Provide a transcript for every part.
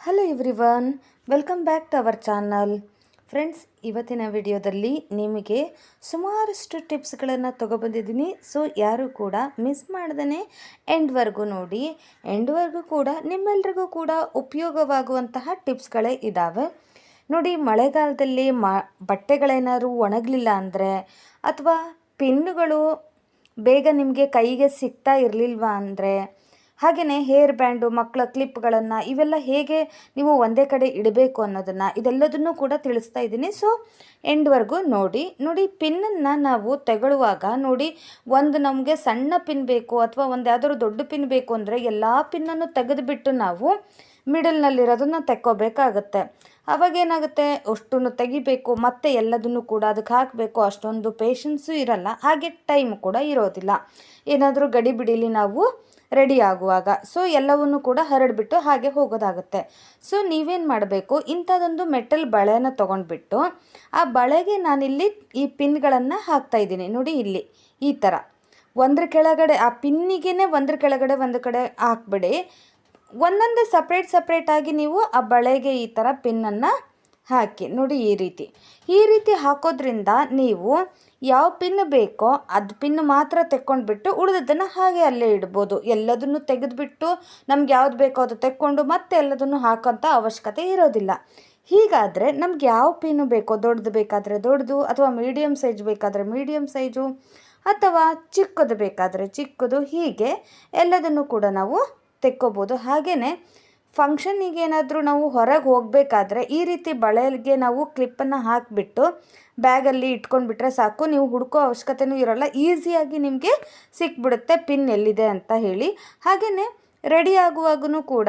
Hello everyone welcome back to our channel friends ಇವತ್ತಿನ ವಿಡಿಯೋದಲ್ಲಿ ನಿಮಗೆ ಸುಮಾರಷ್ಟು ಟಿಪ್ಸ್ಗಳನ್ನು ತೊಗೊಬಂದಿದ್ದೀನಿ. ಸೊ ಯಾರು ಕೂಡ ಮಿಸ್ ಮಾಡ್ದೇ ಎಂಡ್ವರೆಗೂ ನೋಡಿ. ಎಂಡ್ವರೆಗೂ ಕೂಡ ನಿಮ್ಮೆಲ್ರಿಗೂ ಕೂಡ ಉಪಯೋಗವಾಗುವಂತಹ ಟಿಪ್ಸ್ಗಳೇ ಇದ್ದಾವೆ ನೋಡಿ, ಮಳೆಗಾಲದಲ್ಲಿ ಮ, ಬಟ್ಟೆಗಳೇನಾದ್ರು ಒಣಗಲಿಲ್ಲ ಅಂದರೆ ಅಥವಾ ಪಿನ್ನುಗಳು ಬೇಗ ನಿಮಗೆ ಕೈಗೆ ಸಿಗ್ತಾ ಇರಲಿಲ್ವಾ ಅಂದರೆ ಹಾಗೆಯೇ ಹೇರ್ ಬ್ಯಾಂಡು, ಮಕ್ಕಳ ಕ್ಲಿಪ್ಗಳನ್ನು ಇವೆಲ್ಲ ಹೇಗೆ ನೀವು ಒಂದೇ ಕಡೆ ಇಡಬೇಕು ಅನ್ನೋದನ್ನು ಇದೆಲ್ಲದನ್ನೂ ಕೂಡ ತಿಳಿಸ್ತಾ ಇದ್ದೀನಿ. ಸೊ, ಎಂಡ್ವರೆಗೂ ನೋಡಿ ನೋಡಿ ಪಿನ್ನನ್ನು ನಾವು ತಗೊಳ್ಳುವಾಗ ನೋಡಿ ಒಂದು ನಮಗೆ ಸಣ್ಣ ಪಿನ್ ಬೇಕು ಅಥವಾ ಒಂದು ದೊಡ್ಡ ಪಿನ್ ಬೇಕು ಅಂದರೆ ಎಲ್ಲ ಪಿನ್ನನ್ನು ತೆಗೆದುಬಿಟ್ಟು ನಾವು ಮಿಡಲ್ನಲ್ಲಿರೋದನ್ನು ತೆಕ್ಕೋಬೇಕಾಗತ್ತೆ. ಅವಾಗೇನಾಗುತ್ತೆ ಅಷ್ಟನ್ನು ತೆಗಿಬೇಕು, ಮತ್ತೆ ಎಲ್ಲದನ್ನು ಕೂಡ ಅದಕ್ಕೆ ಹಾಕಬೇಕು, ಅಷ್ಟೊಂದು ಪೇಷನ್ಸು ಇರಲ್ಲ, ಹಾಗೆ ಟೈಮ್ ಕೂಡ ಇರೋದಿಲ್ಲ. ಏನಾದರೂ ಗಡಿಬಿಡಿಲಿ ನಾವು ರೆಡಿ ಆಗುವಾಗ. ಸೊ ಎಲ್ಲವನ್ನು ಕೂಡ ಹರಡಿಬಿಟ್ಟು ಹಾಗೆ ಹೋಗೋದಾಗುತ್ತೆ. ಸೊ ನೀವೇನು ಮಾಡಬೇಕು? ಇಂಥದ್ದೊಂದು ಮೆಟಲ್ ಬಳೆನ ತೊಗೊಂಡ್ಬಿಟ್ಟು ಆ ಬಳೆಗೆ ನಾನಿಲ್ಲಿ ಈ ಪಿನ್ಗಳನ್ನು ಹಾಕ್ತಾಯಿದ್ದೀನಿ ನೋಡಿ ಇಲ್ಲಿ, ಈ ಥರ. ಒಂದ್ರ ಕೆಳಗಡೆ, ಆ ಪಿನ್ನಿಗೆ ಒಂದ್ರ ಕೆಳಗಡೆ ಒಂದು ಕಡೆ ಹಾಕ್ಬಿಡಿ. ಒಂದೊಂದು ಸಪ್ರೇಟ್ ಸಪ್ರೇಟಾಗಿ ನೀವು ಆ ಬಳೆಗೆ ಈ ಥರ ಪಿನ್ನನ್ನು ಹಾಕಿ. ನೋಡಿ ಈ ರೀತಿ. ಈ ರೀತಿ ಹಾಕೋದ್ರಿಂದ ನೀವು ಯಾವ ಪಿನ್ ಬೇಕೋ ಅದು ಪಿನ್ ಮಾತ್ರ ತೆಕ್ಕೊಂಡ್ಬಿಟ್ಟು ಉಳಿದದನ್ನು ಹಾಗೆ ಅಲ್ಲೇ ಇಡ್ಬೋದು. ಎಲ್ಲದನ್ನು ತೆಗೆದುಬಿಟ್ಟು ನಮ್ಗೆ ಯಾವ್ದು ಬೇಕೋ ಅದು ತೆಕ್ಕೊಂಡು ಮತ್ತೆ ಎಲ್ಲದನ್ನು ಹಾಕೋಂಥ ಅವಶ್ಯಕತೆ ಇರೋದಿಲ್ಲ. ಹೀಗಾದರೆ ನಮ್ಗೆ ಯಾವ ಪಿನ್ನು ಬೇಕೋ, ದೊಡ್ಡದು ಬೇಕಾದರೆ ದೊಡ್ಡದು ಅಥವಾ ಮೀಡಿಯಮ್ ಸೈಜ್ ಬೇಕಾದರೆ ಮೀಡಿಯಮ್ ಸೈಜು ಅಥವಾ ಚಿಕ್ಕದು ಬೇಕಾದರೆ ಚಿಕ್ಕದು ಹೀಗೆ ಎಲ್ಲದನ್ನು ಕೂಡ ನಾವು ತೆಕ್ಕೋಬೋದು. ಹಾಗೆಯೇ ಫಂಕ್ಷನಿಗೆ ಏನಾದರೂ ನಾವು ಹೊರಗೆ ಹೋಗಬೇಕಾದ್ರೆ ಈ ರೀತಿ ಬಳೆಗೆ ನಾವು ಕ್ಲಿಪ್ಪನ್ನು ಹಾಕಿಬಿಟ್ಟು ಬ್ಯಾಗಲ್ಲಿ ಇಟ್ಕೊಂಡ್ಬಿಟ್ರೆ ಸಾಕು. ನೀವು ಹುಡುಕೋ ಅವಶ್ಯಕತೆಯೂ ಇರೋಲ್ಲ. ಈಸಿಯಾಗಿ ನಿಮಗೆ ಸಿಕ್ಬಿಡುತ್ತೆ. ಪಿನ್ ಎಲ್ಲಿದೆ ಅಂತ ಹೇಳಿ. ಹಾಗೆಯೇ ರೆಡಿ ಆಗುವಾಗೂ ಕೂಡ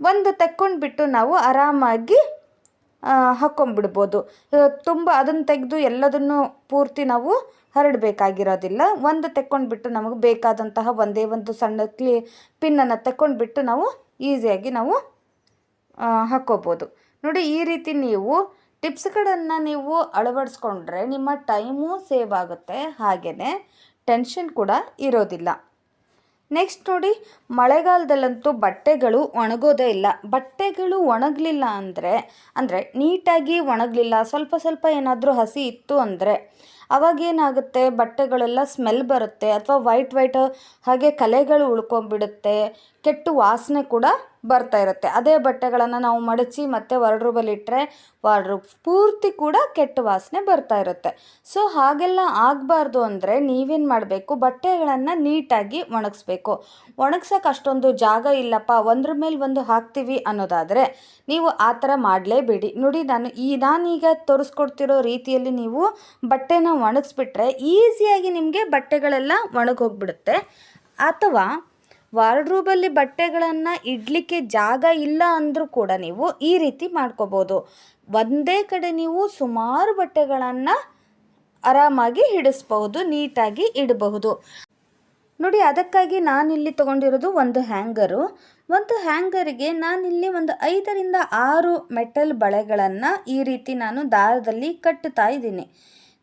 ಒಂದು ತಕ್ಕೊಂಡ್ಬಿಟ್ಟು ನಾವು ಆರಾಮಾಗಿ ಹಾಕ್ಕೊಂಬಿಡ್ಬೋದು ತುಂಬ ಅದನ್ನು ತೆಗೆದು ಎಲ್ಲದನ್ನು ಪೂರ್ತಿ ನಾವು ಹರಡಬೇಕಾಗಿರೋದಿಲ್ಲ. ಒಂದು ತೆಕ್ಕೊಂಡ್ಬಿಟ್ಟು ನಮಗೆ ಬೇಕಾದಂತಹ ಒಂದೇ ಒಂದು ಸಣ್ಣ ಕ್ಲೀ ಪಿನ್ನನ್ನು ತೆಕ್ಕೊಂಡ್ಬಿಟ್ಟು ನಾವು ಈಸಿಯಾಗಿ ನಾವು ಹಾಕ್ಕೋಬೋದು ನೋಡಿ, ಈ ರೀತಿ ನೀವು ಟಿಪ್ಸ್ಗಳನ್ನು ನೀವು ಅಳವಡಿಸ್ಕೊಂಡ್ರೆ ನಿಮ್ಮ ಟೈಮು ಸೇವ್ ಆಗುತ್ತೆ. ಹಾಗೆಯೇ ಟೆನ್ಷನ್ ಕೂಡ ಇರೋದಿಲ್ಲ. ನೆಕ್ಸ್ಟ್ ನೋಡಿ, ಮಳೆಗಾಲದಲ್ಲಂತೂ ಬಟ್ಟೆಗಳು ಒಣಗೋದೇ ಇಲ್ಲ. ಬಟ್ಟೆಗಳು ಒಣಗಲಿಲ್ಲ ಅಂದರೆ ಅಂದರೆ ನೀಟಾಗಿ ಒಣಗಲಿಲ್ಲ. ಸ್ವಲ್ಪ ಸ್ವಲ್ಪ ಏನಾದರೂ ಹಸಿ ಇತ್ತು ಅಂದರೆ ಅವಾಗೇನಾಗುತ್ತೆ? ಬಟ್ಟೆಗಳೆಲ್ಲ ಸ್ಮೆಲ್ ಬರುತ್ತೆ. ಅಥವಾ ವೈಟ್ ವೈಟ್ ಹಾಗೆ ಕಲೆಗಳು ಉಳ್ಕೊಂಬಿಡುತ್ತೆ ಕೆಟ್ಟು ವಾಸನೆ ಕೂಡ ಬರ್ತಾ ಇರುತ್ತೆ. ಅದೇ ಬಟ್ಟೆಗಳನ್ನು ನಾವು ಮಡಚಿ ಮತ್ತೆ ವಾರ್ಡ್ರೂಬಲ್ಲಿಟ್ಟರೆ ವಾರ್ಡ್ರೋಬ್ ಪೂರ್ತಿ ಕೂಡ ಕೆಟ್ಟ ವಾಸನೆ ಬರ್ತಾ ಇರುತ್ತೆ. ಸೊ ಹಾಗೆಲ್ಲ ಆಗಬಾರ್ದು ಅಂದರೆ ನೀವೇನು ಮಾಡಬೇಕು? ಬಟ್ಟೆಗಳನ್ನು ನೀಟಾಗಿ ಒಣಗಿಸ್ಬೇಕು. ಒಣಗ್ಸೋಕೆ ಅಷ್ಟೊಂದು ಜಾಗ ಇಲ್ಲಪ್ಪ, ಒಂದ್ರ ಮೇಲೆ ಒಂದು ಹಾಕ್ತೀವಿ ಅನ್ನೋದಾದರೆ ನೀವು ಆ ಥರ ಮಾಡಲೇಬೇಡಿ. ನೋಡಿ, ನಾನು ಈ ನಾನೀಗ ತೋರಿಸ್ಕೊಡ್ತಿರೋ ರೀತಿಯಲ್ಲಿ ನೀವು ಬಟ್ಟೆನ ಒಣಗಿಸ್ಬಿಟ್ರೆ ಈಸಿಯಾಗಿ ನಿಮಗೆ ಬಟ್ಟೆಗಳೆಲ್ಲ ಒಣಗೋಗ್ಬಿಡುತ್ತೆ ಅಥವಾ ವಾರ್ಡ್ರೂಬಲ್ಲಿ ಬಟ್ಟೆಗಳನ್ನು ಇಡಲಿಕ್ಕೆ ಜಾಗ ಇಲ್ಲ ಅಂದರೂ ಕೂಡ ನೀವು ಈ ರೀತಿ ಮಾಡ್ಕೋಬೋದು. ಒಂದೇ ಕಡೆ ನೀವು ಸುಮಾರು ಬಟ್ಟೆಗಳನ್ನು ಆರಾಮಾಗಿ ಹಿಡಿಸ್ಬಹುದು, ನೀಟಾಗಿ ಇಡಬಹುದು. ನೋಡಿ, ಅದಕ್ಕಾಗಿ ನಾನಿಲ್ಲಿ ತಗೊಂಡಿರೋದು ಒಂದು ಹ್ಯಾಂಗರು. ಒಂದು ಹ್ಯಾಂಗರಿಗೆ ನಾನಿಲ್ಲಿ ಒಂದು ಐದರಿಂದ ಆರು ಮೆಟಲ್ ಬಳೆಗಳನ್ನು ಈ ರೀತಿ ನಾನು ದಾರದಲ್ಲಿ ಕಟ್ಟುತ್ತಾ ಇದ್ದೀನಿ.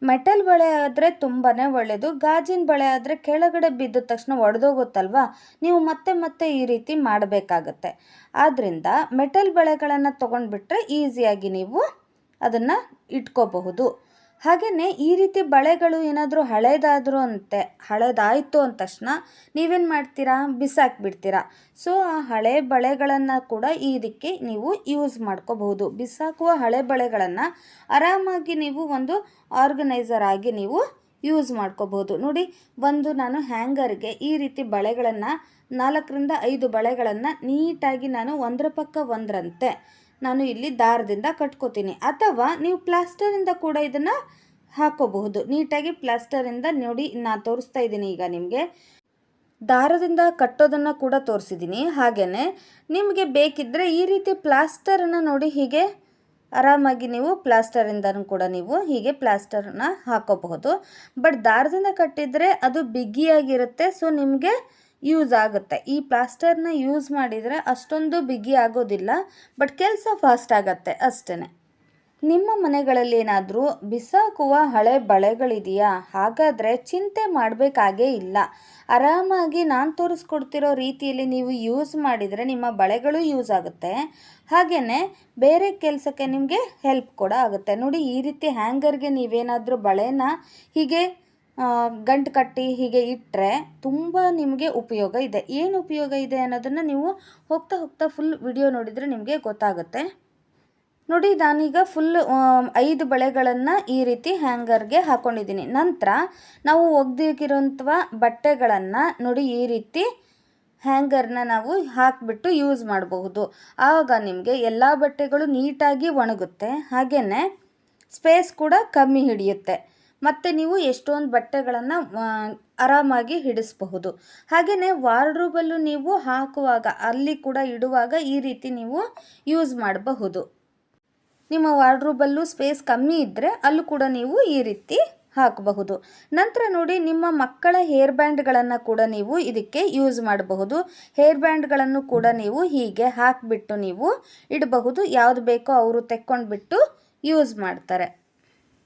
ಮೆಟಲ್ ಬಳೆ ಆದರೆ ತುಂಬಾ ಒಳ್ಳೆಯದು ಗಾಜಿನ ಬಳೆ ಆದರೆ ಕೆಳಗಡೆ ಬಿದ್ದ ತಕ್ಷಣ ಒಡೆದೋಗುತ್ತಲ್ವಾ? ನೀವು ಮತ್ತೆ ಮತ್ತೆ ಈ ರೀತಿ ಮಾಡಬೇಕಾಗತ್ತೆ. ಆದ್ದರಿಂದ ಮೆಟಲ್ ಬಳೆಗಳನ್ನು ತೊಗೊಂಡ್ಬಿಟ್ರೆ ಈಸಿಯಾಗಿ ನೀವು ಅದನ್ನು ಇಟ್ಕೋಬಹುದು. ಹಾಗೆಯೇ ಈ ರೀತಿ ಬಳೆಗಳು ಏನಾದರೂ ಹಳೇದಾದರೂ ಅಂತೆ, ಹಳೇದಾಯಿತು ಅಂದ ತಕ್ಷಣ ನೀವೇನು ಮಾಡ್ತೀರಾ? ಬಿಸಾಕ್ಬಿಡ್ತೀರಾ. ಸೊ ಆ ಹಳೆ ಬಳೆಗಳನ್ನು ಕೂಡ ಇದಕ್ಕೆ ನೀವು ಯೂಸ್ ಮಾಡ್ಕೋಬಹುದು. ಬಿಸಾಕುವ ಹಳೆ ಬಳೆಗಳನ್ನು ಆರಾಮಾಗಿ ನೀವು ಒಂದು ಆರ್ಗನೈಸರ್ ಆಗಿ ನೀವು ಯೂಸ್ ಮಾಡ್ಕೋಬಹುದು. ನೋಡಿ, ಒಂದು ನಾನು ಹ್ಯಾಂಗರ್ಗೆ ಈ ರೀತಿ ಬಳೆಗಳನ್ನು ನಾಲ್ಕರಿಂದ ಐದು ಬಳೆಗಳನ್ನು ನೀಟಾಗಿ ನಾನು ಒಂದರ ಪಕ್ಕ ಒಂದರಂತೆ. ನಾನು ಇಲ್ಲಿ ದಾರದಿಂದ ಕಟ್ಕೋತೀನಿ. ಅಥವಾ ನೀವು ಪ್ಲಾಸ್ಟರಿಂದ ಕೂಡ ಇದನ್ನು ಹಾಕೋಬಹುದು. ನೀಟಾಗಿ ಪ್ಲಾಸ್ಟರಿಂದ ನೋಡಿ ನಾನು ತೋರಿಸ್ತಾ ಇದ್ದೀನಿ ಈಗ ನಿಮಗೆ. ದಾರದಿಂದ ಕಟ್ಟೋದನ್ನು ಕೂಡ ತೋರಿಸಿದ್ದೀನಿ. ಹಾಗೆಯೇ ನಿಮಗೆ ಬೇಕಿದ್ದರೆ ಈ ರೀತಿ ಪ್ಲಾಸ್ಟರನ್ನು ನೋಡಿ ಹೀಗೆ ಆರಾಮಾಗಿ ನೀವು ಪ್ಲಾಸ್ಟರಿಂದನೂ ಕೂಡ ನೀವು ಹೀಗೆ ಪ್ಲಾಸ್ಟರನ್ನ ಹಾಕೋಬಹುದು. ಬಟ್ ದಾರದಿಂದ ಕಟ್ಟಿದರೆ ಅದು ಬಿಗಿಯಾಗಿರುತ್ತೆ. ಸೊ, ನಿಮಗೆ ಯೂಸ್ ಆಗುತ್ತೆ. ಈ ಪ್ಲಾಸ್ಟರ್ನ ಯೂಸ್ ಮಾಡಿದರೆ ಅಷ್ಟೊಂದು ಬಿಗಿ ಆಗೋದಿಲ್ಲ ಬಟ್ ಕೆಲಸ ಫಾಸ್ಟ್ ಆಗುತ್ತೆ ಅಷ್ಟೇ ನಿಮ್ಮ ಮನೆಗಳಲ್ಲಿ ಏನಾದರೂ ಬಿಸಾಕುವ ಹಳೆ ಬಳೆಗಳಿದೆಯಾ? ಹಾಗಾದರೆ ಚಿಂತೆ ಮಾಡಬೇಕಾಗೇ ಇಲ್ಲ. ಆರಾಮಾಗಿ ನಾನು ತೋರಿಸ್ಕೊಡ್ತಿರೋ ರೀತಿಯಲ್ಲಿ ನೀವು ಯೂಸ್ ಮಾಡಿದರೆ ನಿಮ್ಮ ಬಳೆಗಳು ಯೂಸ್ ಆಗುತ್ತೆ. ಹಾಗೆಯೇ ಬೇರೆ ಕೆಲಸಕ್ಕೆ ನಿಮಗೆ ಹೆಲ್ಪ್ ಕೂಡ ಆಗುತ್ತೆ. ನೋಡಿ ಈ ರೀತಿ ಹ್ಯಾಂಗರ್ಗೆ ನೀವೇನಾದರೂ ಬಳೆನ ಹೀಗೆ ಗಂಟು ಕಟ್ಟಿ ಹೀಗೆ ಇಟ್ಟರೆ ತುಂಬ ನಿಮಗೆ ಉಪಯೋಗ ಇದೆ. ಏನು ಉಪಯೋಗ ಇದೆ ಅನ್ನೋದನ್ನು ನೀವು ಹೋಗ್ತಾ ಹೋಗ್ತಾ ಫುಲ್ ವಿಡಿಯೋ ನೋಡಿದರೆ ನಿಮಗೆ ಗೊತ್ತಾಗುತ್ತೆ. ನೋಡಿ, ನಾನೀಗ ಫುಲ್ ಐದು ಬಳೆಗಳನ್ನು ಈ ರೀತಿ ಹ್ಯಾಂಗರ್ಗೆ ಹಾಕ್ಕೊಂಡಿದ್ದೀನಿ ನಂತರ ನಾವು ಒಗ್ದಿರೋಂಥ ಬಟ್ಟೆಗಳನ್ನು ನೋಡಿ ಈ ರೀತಿ ಹ್ಯಾಂಗರ್ನ ನಾವು ಹಾಕಿಬಿಟ್ಟು ಯೂಸ್ ಮಾಡಬಹುದು. ಆವಾಗ ನಿಮಗೆ ಎಲ್ಲ ಬಟ್ಟೆಗಳು ನೀಟಾಗಿ ಒಣಗುತ್ತೆ. ಹಾಗೆಯೇ ಸ್ಪೇಸ್ ಕೂಡ ಕಮ್ಮಿ ಹಿಡಿಯುತ್ತೆ. ಮತ್ತು ನೀವು ಎಷ್ಟೊಂದು ಬಟ್ಟೆಗಳನ್ನು ಆರಾಮಾಗಿ ಹಿಡಿಸಬಹುದು. ಹಾಗೆಯೇ ವಾರ್ಡ್ರೂಬಲ್ಲೂ ನೀವು ಹಾಕುವಾಗ, ಅಲ್ಲಿ ಕೂಡ ಇಡುವಾಗ ಈ ರೀತಿ ನೀವು ಯೂಸ್ ಮಾಡಬಹುದು. ನಿಮ್ಮ ವಾರ್ಡ್ರೂಬಲ್ಲೂ ಸ್ಪೇಸ್ ಕಮ್ಮಿ ಇದ್ದರೆ ಅಲ್ಲೂ ಕೂಡ ನೀವು ಈ ರೀತಿ ಹಾಕಬಹುದು. ನಂತರ ನೋಡಿ, ನಿಮ್ಮ ಮಕ್ಕಳ ಹೇರ್ ಬ್ಯಾಂಡ್ಗಳನ್ನು ಕೂಡ ನೀವು ಇದಕ್ಕೆ ಯೂಸ್ ಮಾಡಬಹುದು. ಹೇರ್ ಬ್ಯಾಂಡ್ಗಳನ್ನು ಕೂಡ ನೀವು ಹೀಗೆ ಹಾಕಿಬಿಟ್ಟು ನೀವು ಇಡಬಹುದು. ಯಾವುದು ಬೇಕೋ ಅವರು ತೆಕ್ಕೊಂಡ್ಬಿಟ್ಟು ಯೂಸ್ ಮಾಡ್ತಾರೆ.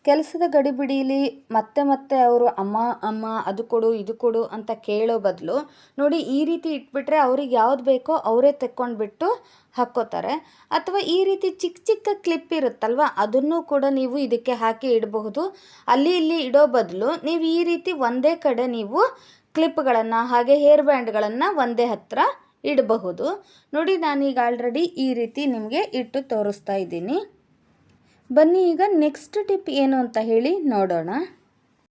ಕೆಲಸದ ಗಡಿಬಿಡಿಯಲ್ಲಿ ಮತ್ತೆ ಮತ್ತೆ ಅವರು ಅಮ್ಮ ಅಮ್ಮ ಅದು ಕೊಡು, ಇದು ಕೊಡು ಅಂತ ಕೇಳೋ ಬದಲು ನೋಡಿ ಈ ರೀತಿ ಇಟ್ಬಿಟ್ರೆ ಅವ್ರಿಗೆ ಯಾವ್ದು ಬೇಕೋ ಅವರೇ ತೆಕ್ಕೊಂಡ್ಬಿಟ್ಟು ಹಾಕ್ಕೋತಾರೆ. ಅಥವಾ ಈ ರೀತಿ ಚಿಕ್ಕ ಚಿಕ್ಕ ಕ್ಲಿಪ್ ಇರುತ್ತಲ್ವ, ಅದನ್ನು ಕೂಡ ನೀವು ಇದಕ್ಕೆ ಹಾಕಿ ಇಡಬಹುದು. ಅಲ್ಲಿ ಇಲ್ಲಿ ಇಡೋ ಬದಲು ನೀವು ಈ ರೀತಿ ಒಂದೇ ಕಡೆ ನೀವು ಕ್ಲಿಪ್ಗಳನ್ನು ಹಾಗೆ ಹೇರ್ ಬ್ಯಾಂಡ್ಗಳನ್ನು ಒಂದೇ ಹತ್ರ ಇಡಬಹುದು. ನೋಡಿ ನಾನೀಗ ಆಲ್ರೆಡಿ ಈ ರೀತಿ ನಿಮಗೆ ಇಟ್ಟು ತೋರಿಸ್ತಾ ಇದ್ದೀನಿ. ಬನ್ನಿ, ಈಗ ನೆಕ್ಸ್ಟ್ ಟಿಪ್ ಏನು ಅಂತ ಹೇಳಿ ನೋಡೋಣ.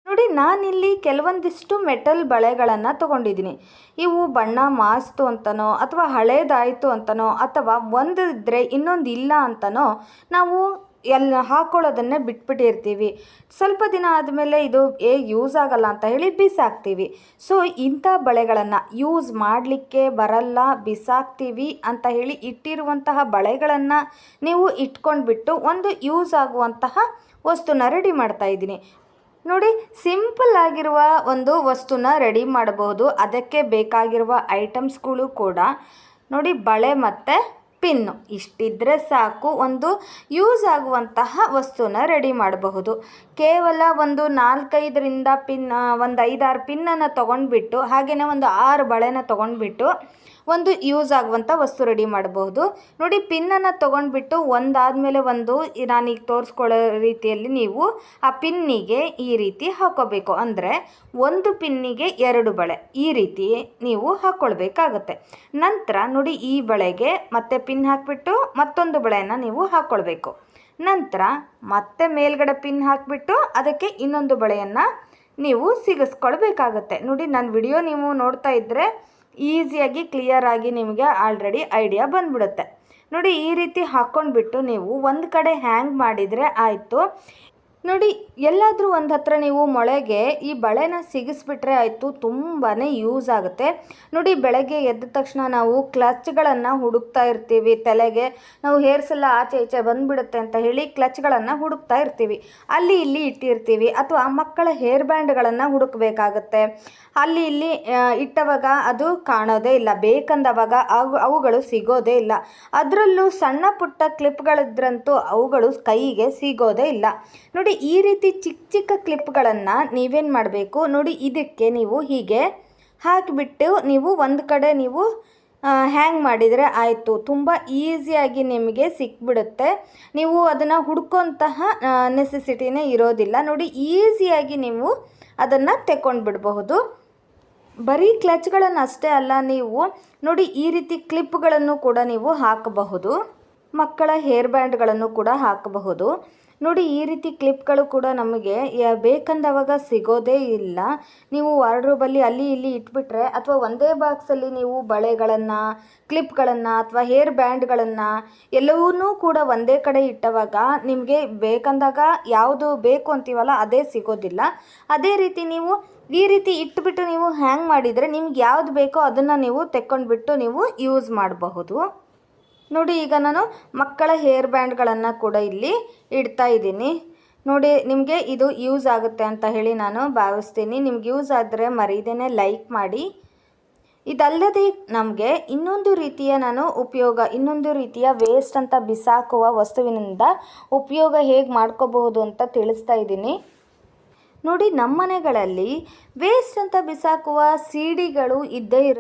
ನೋಡಿ, ನಾನಿಲ್ಲಿ ಕೆಲವೊಂದಿಷ್ಟು ಮೆಟಲ್ ಬಳೆಗಳನ್ನು ತಗೊಂಡಿದ್ದೀನಿ. ಇವು ಬಣ್ಣ ಮಾಸ್ತು ಅಂತನೋ, ಅಥವಾ ಹಳೇದಾಯಿತು ಅಂತನೋ, ಅಥವಾ ಒಂದಿದ್ರೆ ಇನ್ನೊಂದು ಇಲ್ಲ ಅಂತನೋ, ನಾವು ಎಲ್ಲ ಹಾಕ್ಕೊಳ್ಳೋದನ್ನೇ ಬಿಟ್ಬಿಟ್ಟಿರ್ತೀವಿ. ಸ್ವಲ್ಪ ದಿನ ಆದಮೇಲೆ ಇದು ಏ ಯೂಸ್ ಆಗಲ್ಲ ಅಂತ ಹೇಳಿ ಬಿಸಾಕ್ತೀವಿ. ಸೊ ಇಂಥ ಬಳೆಗಳನ್ನು ಯೂಸ್ ಮಾಡಲಿಕ್ಕೆ ಬರಲ್ಲ, ಬಿಸಾಕ್ತೀವಿ ಅಂತ ಹೇಳಿ ಇಟ್ಟಿರುವಂತಹ ಬಳೆಗಳನ್ನು ನೀವು ಇಟ್ಕೊಂಡ್ಬಿಟ್ಟು ಒಂದು ಯೂಸ್ ಆಗುವಂತಹ ವಸ್ತುನ ರೆಡಿ ಮಾಡ್ತಾ ಇದ್ದೀನಿ. ನೋಡಿ ಸಿಂಪಲ್ ಆಗಿರುವ ಒಂದು ವಸ್ತುನ ರೆಡಿ ಮಾಡಬಹುದು ಅದಕ್ಕೆ ಬೇಕಾಗಿರುವ ಐಟಮ್ಸ್ಗಳು ಕೂಡ ನೋಡಿ, ಬಳೆ ಮತ್ತು ಪಿನ್ನು. ಇಷ್ಟಿದ್ರೆ ಸಾಕು, ಒಂದು ಯೂಸ್ ಆಗುವಂತಹ ವಸ್ತುನ ರೆಡಿ ಮಾಡಬಹುದು. ಕೇವಲ ಒಂದು ನಾಲ್ಕೈದರಿಂದ ಪಿನ್ ಒಂದು ಐದಾರು ಪಿನ್ನನ್ನು ತೊಗೊಂಡ್ಬಿಟ್ಟು ಹಾಗೆಯೇ ಒಂದು ಆರು ಬಳೆನ ತೊಗೊಂಡ್ಬಿಟ್ಟು ಒಂದು ಯೂಸ್ ಆಗುವಂಥ ವಸ್ತು ರೆಡಿ ಮಾಡಬಹುದು. ನೋಡಿ ಪಿನ್ನನ್ನು ತೊಗೊಂಡ್ಬಿಟ್ಟು ಒಂದಾದಮೇಲೆ ಒಂದು ನಾನೀಗ ತೋರಿಸ್ಕೊಳ್ಳೋ ರೀತಿಯಲ್ಲಿ ನೀವು ಆ ಪಿನ್ನಿಗೆ ಈ ರೀತಿ ಹಾಕೋಬೇಕು. ಅಂದರೆ ಒಂದು ಪಿನ್ನಿಗೆ ಎರಡು ಬಳೆ ಈ ರೀತಿ ನೀವು ಹಾಕ್ಕೊಳ್ಬೇಕಾಗತ್ತೆ ನಂತರ ನೋಡಿ, ಈ ಬಳೆಗೆ ಮತ್ತೆ ಪಿನ್ ಹಾಕಿಬಿಟ್ಟು ಮತ್ತೊಂದು ಬಳೆಯನ್ನು ನೀವು ಹಾಕ್ಕೊಳ್ಬೇಕು ನಂತರ ಮತ್ತೆ ಮೇಲ್ಗಡೆ ಪಿನ್ ಹಾಕಿಬಿಟ್ಟು ಅದಕ್ಕೆ ಇನ್ನೊಂದು ಬಳೆಯನ್ನು ನೀವು ಸಿಗಿಸ್ಕೊಳ್ಬೇಕಾಗತ್ತೆ. ನೋಡಿ ನನ್ನ ವಿಡಿಯೋ ನೀವು ನೋಡ್ತಾ ಇದ್ದರೆ ಈಸಿಯಾಗಿ ಕ್ಲಿಯರಾಗಿ ನಿಮಗೆ ಆಲ್ರೆಡಿ ಐಡಿಯಾ ಬಂದ್ಬಿಡುತ್ತೆ. ನೋಡಿ ಈ ರೀತಿ ಹಾಕ್ಕೊಂಡ್ಬಿಟ್ಟು ನೀವು ಒಂದು ಕಡೆ ಹ್ಯಾಂಗ್ ಮಾಡಿದರೆ ಆಯಿತು. ನೋಡಿ, ಎಲ್ಲಾದರೂ ಒಂದು ಹತ್ರ ನೀವು ಮೊಳೆಗೆ ಈ ಬಳೆನ ಸಿಗಿಸ್ಬಿಟ್ರೆ ಆಯಿತು ತುಂಬಾ ಯೂಸ್ ಆಗುತ್ತೆ. ನೋಡಿ, ಬೆಳಗ್ಗೆ ಎದ್ದ ತಕ್ಷಣ ನಾವು ಕ್ಲಚ್ಗಳನ್ನು ಹುಡುಕ್ತಾ ಇರ್ತೀವಿ. ತಲೆಗೆ ನಾವು ಹೇರ್ಸ್ ಎಲ್ಲ ಆಚೆ ಈಚೆ ಬಂದುಬಿಡುತ್ತೆ ಅಂತ ಹೇಳಿ ಕ್ಲಚ್ಗಳನ್ನು ಹುಡುಕ್ತಾ ಇರ್ತೀವಿ. ಅಲ್ಲಿ ಇಲ್ಲಿ ಇಟ್ಟಿರ್ತೀವಿ. ಅಥವಾ ಮಕ್ಕಳ ಹೇರ್ ಬ್ಯಾಂಡ್ಗಳನ್ನು ಹುಡುಕಬೇಕಾಗತ್ತೆ. ಅಲ್ಲಿ ಇಲ್ಲಿ ಇಟ್ಟವಾಗ ಅದು ಕಾಣೋದೇ ಇಲ್ಲ. ಬೇಕಂದವಾಗ ಅವು, ಅವುಗಳು ಸಿಗೋದೇ ಇಲ್ಲ. ಅದರಲ್ಲೂ ಸಣ್ಣ ಪುಟ್ಟ ಕ್ಲಿಪ್ಗಳಿದ್ರಂತೂ ಅವುಗಳು ಕೈಗೆ ಸಿಗೋದೇ ಇಲ್ಲ. ನೋಡಿ ಈ ರೀತಿ ಚಿಕ್ಕ ಚಿಕ್ಕ ಕ್ಲಿಪ್ಗಳನ್ನು ನೀವೇನು ಮಾಡಬೇಕು? ನೋಡಿ ಇದಕ್ಕೆ ನೀವು ಹೀಗೆ ಹಾಕಿಬಿಟ್ಟು ನೀವು ಒಂದು ಕಡೆ ನೀವು ಹ್ಯಾಂಗ್ ಮಾಡಿದರೆ ಆಯಿತು. ತುಂಬ ಈಸಿಯಾಗಿ ನಿಮಗೆ ಸಿಕ್ಬಿಡುತ್ತೆ. ನೀವು ಅದನ್ನು ಹುಡ್ಕೊಂತಹ ನೆಸೆಸಿಟಿನೇ ಇರೋದಿಲ್ಲ. ನೋಡಿ ಈಸಿಯಾಗಿ ನೀವು ಅದನ್ನು ತೆಕ್ಕೊಂಡು ಬಿಡಬಹುದು ಬರೀ ಕ್ಲಚ್ಗಳನ್ನು ಅಷ್ಟೇ ಅಲ್ಲ, ನೀವು ನೋಡಿ ಈ ರೀತಿ ಕ್ಲಿಪ್ಗಳನ್ನು ಕೂಡ ನೀವು ಹಾಕಬಹುದು. ಮಕ್ಕಳ ಹೇರ್ ಬ್ಯಾಂಡ್ಗಳನ್ನು ಕೂಡ ಹಾಕಬಹುದು. ನೋಡಿ, ಈ ರೀತಿ ಕ್ಲಿಪ್ಗಳು ಕೂಡ ನಮಗೆ ಬೇಕಂದವಾಗ ಸಿಗೋದೇ ಇಲ್ಲ. ನೀವು ವಾರ್ಡ್ರೋಬಲ್ಲಿ ಅಲ್ಲಿ ಇಲ್ಲಿ ಇಟ್ಬಿಟ್ರೆ, ಅಥವಾ ಒಂದೇ ಬಾಕ್ಸಲ್ಲಿ ನೀವು ಬಳೆಗಳನ್ನು, ಕ್ಲಿಪ್ಗಳನ್ನು, ಅಥವಾ ಹೇರ್ ಬ್ಯಾಂಡ್ಗಳನ್ನು, ಎಲ್ಲವನ್ನೂ ಕೂಡ ಒಂದೇ ಕಡೆ ಇಟ್ಟವಾಗ ನಿಮಗೆ ಬೇಕಂದಾಗ ಯಾವುದು ಬೇಕು ಅಂತೀವಲ್ಲ, ಅದೇ ಸಿಗೋದಿಲ್ಲ. ಅದೇ ರೀತಿ ನೀವು ಈ ರೀತಿ ಇಟ್ಬಿಟ್ಟು ನೀವು ಹ್ಯಾಂಗ್ ಮಾಡಿದರೆ ನಿಮ್ಗೆ ಯಾವ್ದು ಬೇಕೋ ಅದನ್ನು ನೀವು ತೆಕ್ಕೊಂಡ್ಬಿಟ್ಟು ನೀವು ಯೂಸ್ ಮಾಡಬಹುದು. ನೋಡಿ, ಈಗ ನಾನು ಮಕ್ಕಳ ಹೇರ್ ಬ್ಯಾಂಡ್ಗಳನ್ನು ಕೂಡ ಇಲ್ಲಿ ಇಡ್ತಾ ಇದ್ದೀನಿ. ನೋಡಿ, ನಿಮಗೆ ಇದು ಯೂಸ್ ಆಗುತ್ತೆ ಅಂತ ಹೇಳಿ ನಾನು ಭಾವಿಸ್ತೀನಿ. ನಿಮ್ಗೆ ಯೂಸ್ ಆದರೆ ಮರೀದೇನೆ ಲೈಕ್ ಮಾಡಿ. ಇದಲ್ಲದೆ ನಮಗೆ ಇನ್ನೊಂದು ರೀತಿಯ ನಾನು ಉಪಯೋಗ, ಇನ್ನೊಂದು ರೀತಿಯ ವೇಸ್ಟ್ ಅಂತ ಬಿಸಾಕುವ ವಸ್ತುವಿನಿಂದ ಉಪಯೋಗ ಹೇಗೆ ಮಾಡ್ಕೋಬಹುದು ಅಂತ ತಿಳಿಸ್ತಾ ಇದ್ದೀನಿ. ನೋಡಿ ನಮ್ಮ ಮನೆಗಳಲ್ಲಿ ವೇಸ್ಟ್ ಅಂತ ಬಿಸಾಕುವ ಸಿಡಿಗಳು ಇದ್ದೇ